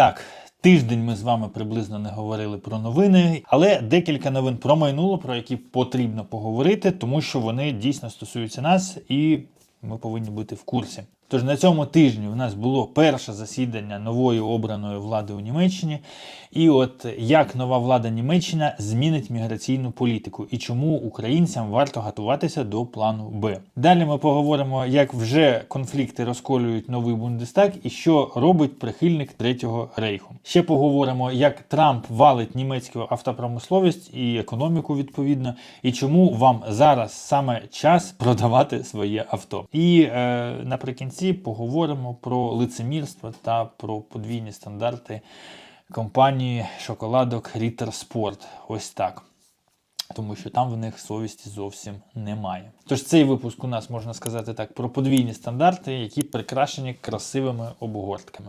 Так, тиждень ми з вами приблизно не говорили про новини, але декілька новин промайнуло, про які потрібно поговорити, тому що вони дійсно стосуються нас і ми повинні бути в курсі. Тож на цьому тижні у нас було перше засідання нової обраної влади у Німеччині. І от як нова влада Німеччина змінить міграційну політику і чому українцям варто готуватися до плану Б. Далі ми поговоримо, як вже конфлікти розколюють новий Бундестаг і що робить прихильник Третього рейху. Ще поговоримо, як Трамп валить німецьку автопромисловість і економіку відповідно, і чому вам зараз саме час продавати своє авто. І е, наприкінці поговоримо про лицемірство та про подвійні стандарти компанії шоколадок Ritter Sport. Ось так. Тому що там в них совісті зовсім немає. Тож цей випуск у нас можна сказати так про подвійні стандарти, які прикрашені красивими обгортками.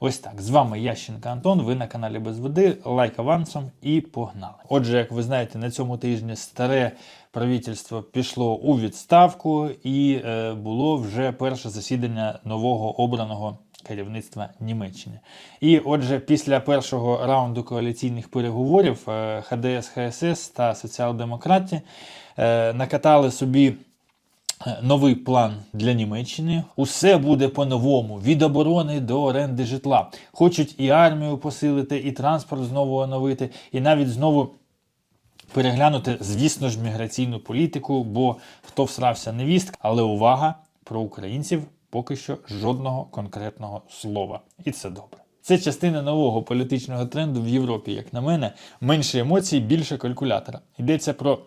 Ось так. З вами Ященка Антон. Ви на каналі Без Води. Лайк авансом і погнали. Отже, як ви знаєте, на цьому тижні старе правительство пішло у відставку, і е, було вже перше засідання нового обраного керівництва Німеччини. І отже, після першого раунду коаліційних переговорів е, ХДС, ХСС та соціал-демократи е, накатали собі. е, Новий план для Німеччини. Усе буде по-новому: від оборони до оренди житла. Хочуть і армію посилити, і транспорт знову оновити, і навіть знову переглянути, звісно ж, міграційну політику, бо хто всрався невістка, але увага про українців поки що жодного конкретного слова. І це добре. Це частина нового політичного тренду в Європі, як на мене, менше емоцій, більше калькулятора. Йдеться про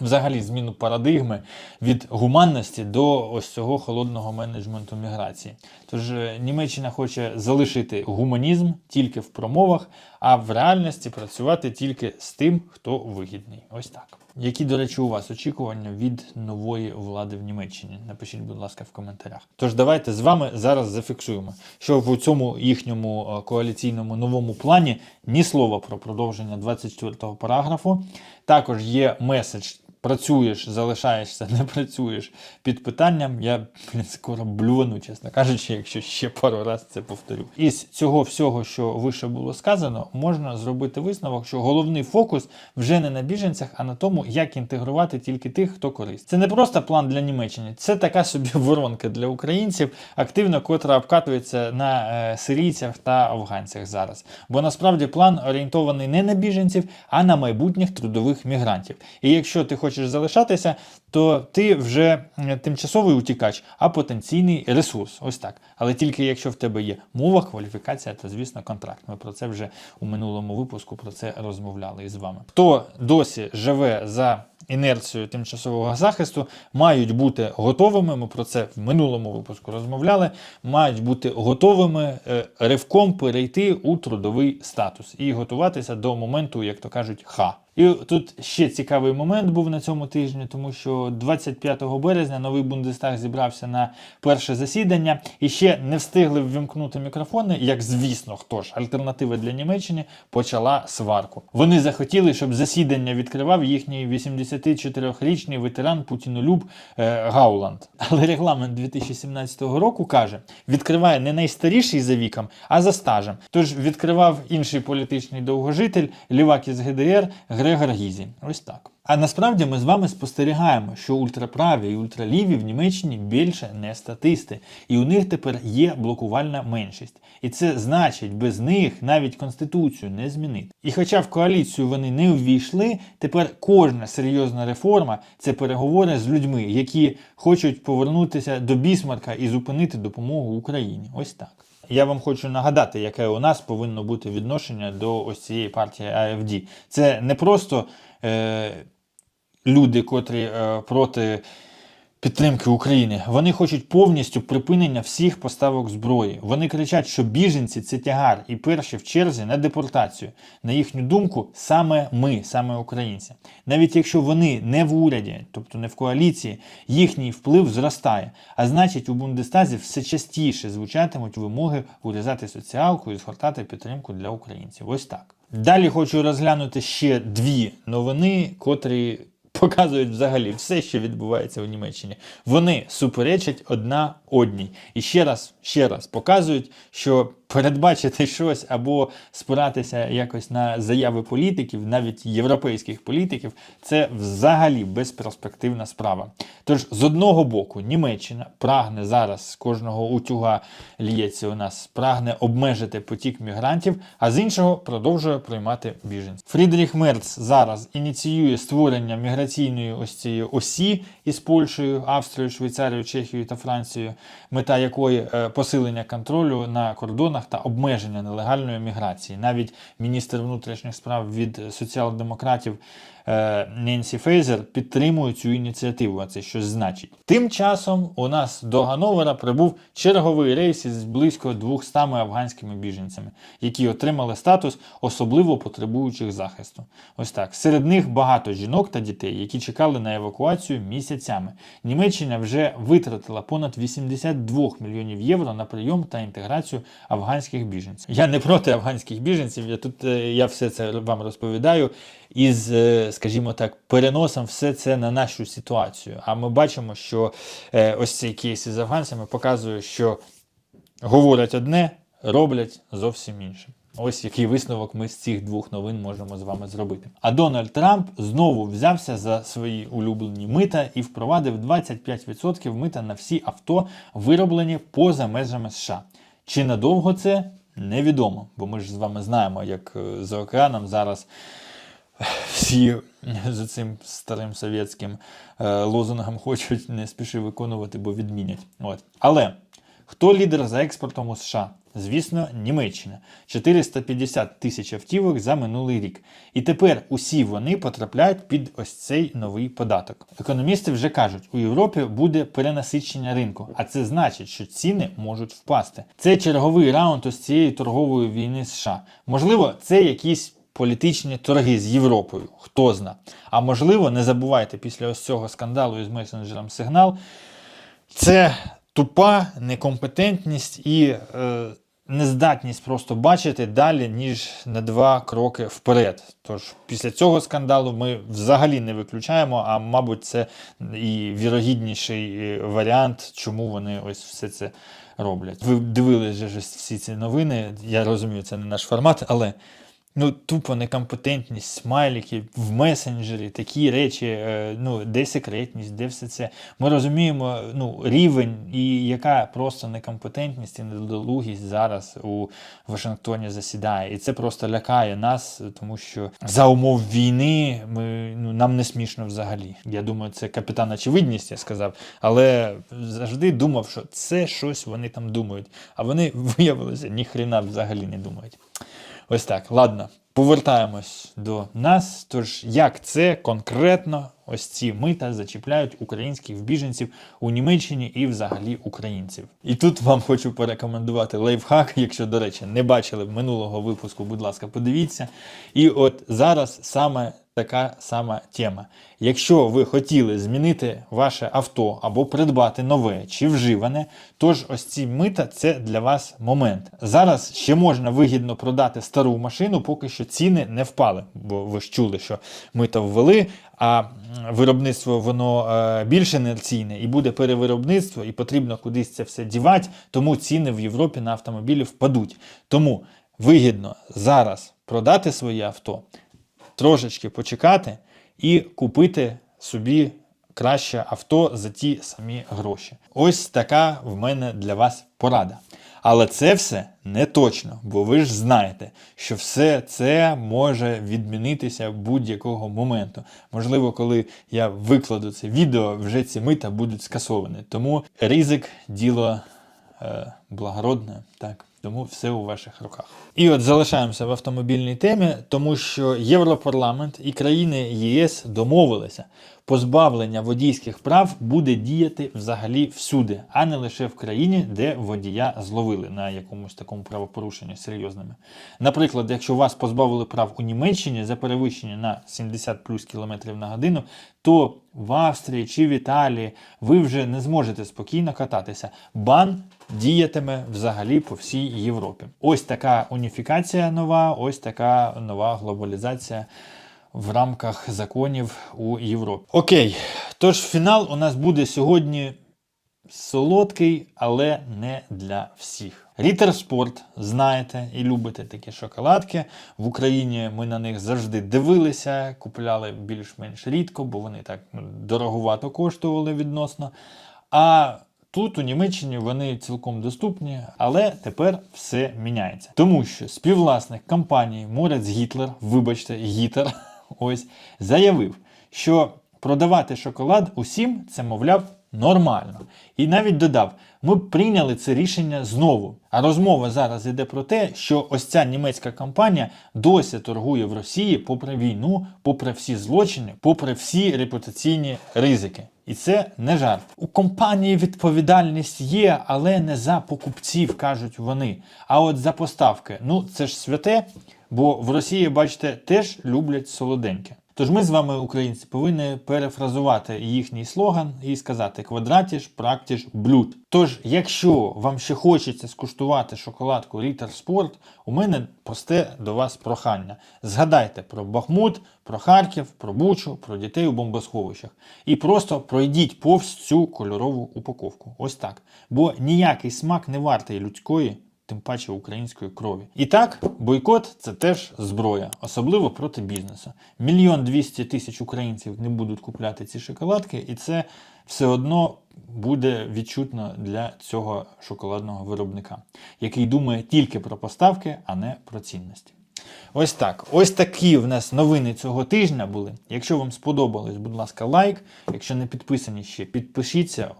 взагалі зміну парадигми від гуманності до ось цього холодного менеджменту міграції. Тож е, Німеччина хоче залишити гуманізм тільки в промовах, а в реальності працювати тільки з тим, хто вигідний. Ось так. Які, до речі, у вас очікування від нової влади в Німеччині? Напишіть, будь ласка, в коментарях. Тож давайте з вами зараз зафіксуємо, що в цьому їхньому е, коаліційному новому плані ні слова про продовження 24-го параграфу. Також є меседж. Працюєш, залишаєшся, не працюєш під питанням. Я блін, скоро блюну, чесно кажучи, якщо ще пару разів це повторю. Із цього всього, що вище було сказано, можна зробити висновок, що головний фокус вже не на біженцях, а на тому, як інтегрувати тільки тих, хто корисний. Це не просто план для Німеччини, це така собі воронка для українців, активно котра обкатується на е, сирійцях та афганцях зараз. Бо насправді план орієнтований не на біженців, а на майбутніх трудових мігрантів. І якщо ти хочеш залишатися, то ти вже тимчасовий утікач, а потенційний ресурс. Ось так. Але тільки якщо в тебе є мова, кваліфікація та, звісно, контракт. Ми про це вже у минулому випуску про це розмовляли із вами. Хто досі живе за інерцією тимчасового захисту, мають бути готовими. Ми про це в минулому випуску розмовляли. Мають бути готовими е, ривком перейти у трудовий статус і готуватися до моменту, як то кажуть, ха. І тут ще цікавий момент був на цьому тижні, тому що 25 березня новий Бундестаг зібрався на перше засідання і ще не встигли ввімкнути мікрофони. Як звісно, хто ж альтернатива для Німеччини почала сварку. Вони захотіли, щоб засідання відкривав їхній 84-річний ветеран Путінолюб е, Гауланд. Але регламент 2017 року каже: відкриває не найстаріший за віком, а за стажем. Тож відкривав інший політичний довгожитель, лівак із ГДР Грегор Гізі. Ось так. А насправді ми з вами спостерігаємо, що ультраправі і ультраліві в Німеччині більше не статисти, і у них тепер є блокувальна меншість. І це значить, без них навіть конституцію не змінити. І хоча в коаліцію вони не увійшли, тепер кожна серйозна реформа це переговори з людьми, які хочуть повернутися до бісмарка і зупинити допомогу Україні. Ось так. Я вам хочу нагадати, яке у нас повинно бути відношення до ось цієї партії АФД. Це не просто е, люди, котрі е, проти підтримки України. Вони хочуть повністю припинення всіх поставок зброї. Вони кричать, що біженці це тягар і перші в черзі на депортацію. На їхню думку, саме ми, саме українці. Навіть якщо вони не в уряді, тобто не в коаліції, їхній вплив зростає. А значить, у Бундестазі все частіше звучатимуть вимоги урізати соціалку і згортати підтримку для українців. Ось так. Далі хочу розглянути ще дві новини, котрі показують взагалі все, що відбувається у Німеччині. Вони суперечать одна одній. І ще раз, ще раз показують, що передбачити щось або спиратися якось на заяви політиків, навіть європейських політиків, це взагалі безперспективна справа. Тож, з одного боку, Німеччина прагне зараз з кожного утюга ліється у нас, прагне обмежити потік мігрантів, а з іншого продовжує приймати біженців. Фрідріх Мерц зараз ініціює створення міграційної ось цієї осі із Польщею, Австрією, Швейцарією, Чехією та Францією, мета якої е, посилення контролю на кордонах та обмеження нелегальної міграції. Навіть міністр внутрішніх справ від соціал-демократів е, Ненсі Фейзер підтримує цю ініціативу, а це щось значить. Тим часом у нас до Гановера прибув черговий рейс із близько 200 афганськими біженцями, які отримали статус особливо потребуючих захисту. Ось так. Серед них багато жінок та дітей, які чекали на евакуацію місяцями. Німеччина вже витратила понад 82 мільйонів євро на прийом та інтеграцію афганських біженців. Я не проти афганських біженців. Я тут е, я все це вам розповідаю із, е, скажімо так, переносом все це на нашу ситуацію. А ми бачимо, що е, ось цей кейс із афганцями показує, що говорять одне, роблять зовсім інше. Ось який висновок ми з цих двох новин можемо з вами зробити. А Дональд Трамп знову взявся за свої улюблені мита і впровадив 25% мита на всі авто, вироблені поза межами США. Чи надовго це невідомо, бо ми ж з вами знаємо, як е, за океаном зараз всі за цим старим совєтським е, лозунгом хочуть не спіши виконувати, бо відмінять. От. Але хто лідер за експортом у США? Звісно, Німеччина 450 тисяч автівок за минулий рік. І тепер усі вони потрапляють під ось цей новий податок. Економісти вже кажуть, у Європі буде перенасичення ринку, а це значить, що ціни можуть впасти. Це черговий раунд ось цієї торгової війни США. Можливо, це якісь політичні торги з Європою, хто зна. А можливо, не забувайте після ось цього скандалу із месенджером Сигнал. Це тупа некомпетентність і е, нездатність просто бачити далі, ніж на два кроки вперед. Тож після цього скандалу ми взагалі не виключаємо, а мабуть, це і вірогідніший е, варіант, чому вони ось все це роблять. Ви дивилися всі ці новини. Я розумію, це не наш формат, але. Ну, тупо некомпетентність, смайлики в месенджері, такі речі, е, ну, де секретність, де все це. Ми розуміємо ну, рівень і яка просто некомпетентність і недолугість зараз у Вашингтоні засідає. І це просто лякає нас, тому що за умов війни ми, ну, нам не смішно взагалі. Я думаю, це капітан очевидність, я сказав, але завжди думав, що це щось вони там думають. А вони виявилося ніхрена взагалі не думають. Ось так, ладно, повертаємось до нас. Тож, як це конкретно ось ці мита зачіпляють українських біженців у Німеччині і взагалі українців? І тут вам хочу порекомендувати лайфхак, якщо, до речі, не бачили минулого випуску, будь ласка, подивіться. І от зараз саме. Така сама тема. Якщо ви хотіли змінити ваше авто або придбати нове чи вживане, тож ось ці мита це для вас момент. Зараз ще можна вигідно продати стару машину, поки що ціни не впали. Бо ви ж чули, що мита ввели, а виробництво воно е, більш інерційне і буде перевиробництво, і потрібно кудись це все дівати, тому ціни в Європі на автомобілі впадуть. Тому вигідно зараз продати своє авто трошечки почекати і купити собі краще авто за ті самі гроші. Ось така в мене для вас порада. Але це все не точно, бо ви ж знаєте, що все це може відмінитися будь-якого моменту. Можливо, коли я викладу це відео, вже ці мита будуть скасовані. Тому ризик діло е, благородне, так. Тому все у ваших руках. І от залишаємося в автомобільній темі, тому що Європарламент і країни ЄС домовилися, позбавлення водійських прав буде діяти взагалі всюди, а не лише в країні, де водія зловили на якомусь такому правопорушенні серйозними. Наприклад, якщо вас позбавили прав у Німеччині за перевищення на 70 плюс кілометрів на годину, то в Австрії чи в Італії ви вже не зможете спокійно кататися. Бан діятиме взагалі по всій Європі. Ось така уніфікація нова, ось така нова глобалізація в рамках законів у Європі. Окей, тож фінал у нас буде сьогодні солодкий, але не для всіх. Рітер Спорт, знаєте і любите такі шоколадки. В Україні ми на них завжди дивилися, купляли більш-менш рідко, бо вони так ну, дороговато коштували відносно. А тут у Німеччині вони цілком доступні, але тепер все міняється. Тому що співвласник компанії Морець Гітлер, вибачте, Гітер, ось заявив, що продавати шоколад усім це, мовляв, нормально. І навіть додав: ми прийняли це рішення знову. А розмова зараз йде про те, що ось ця німецька компанія досі торгує в Росії попри війну, попри всі злочини, попри всі репутаційні ризики. І це не жарт. У компанії відповідальність є, але не за покупців, кажуть вони. А от за поставки. Ну це ж святе, бо в Росії, бачите, теж люблять солоденьке. Тож ми з вами, українці, повинні перефразувати їхній слоган і сказати квадратіш, практіш, блюд. Тож, якщо вам ще хочеться скуштувати шоколадку Ritter Sport, у мене просте до вас прохання. Згадайте про Бахмут, про Харків, про Бучу, про дітей у бомбосховищах. І просто пройдіть повз цю кольорову упаковку. Ось так. Бо ніякий смак не вартий людської тим паче української крові. І так, бойкот це теж зброя, особливо проти бізнесу. Мільйон двісті тисяч українців не будуть купляти ці шоколадки, і це все одно буде відчутно для цього шоколадного виробника, який думає тільки про поставки, а не про цінності. Ось так. Ось такі в нас новини цього тижня були. Якщо вам сподобалось, будь ласка, лайк. Якщо не підписані ще, підпишіться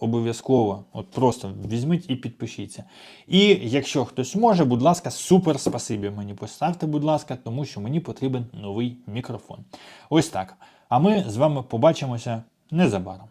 обов'язково. От просто візьміть і підпишіться. І якщо хтось може, будь ласка, супер спасибі мені поставте, будь ласка, тому що мені потрібен новий мікрофон. Ось так. А ми з вами побачимося незабаром.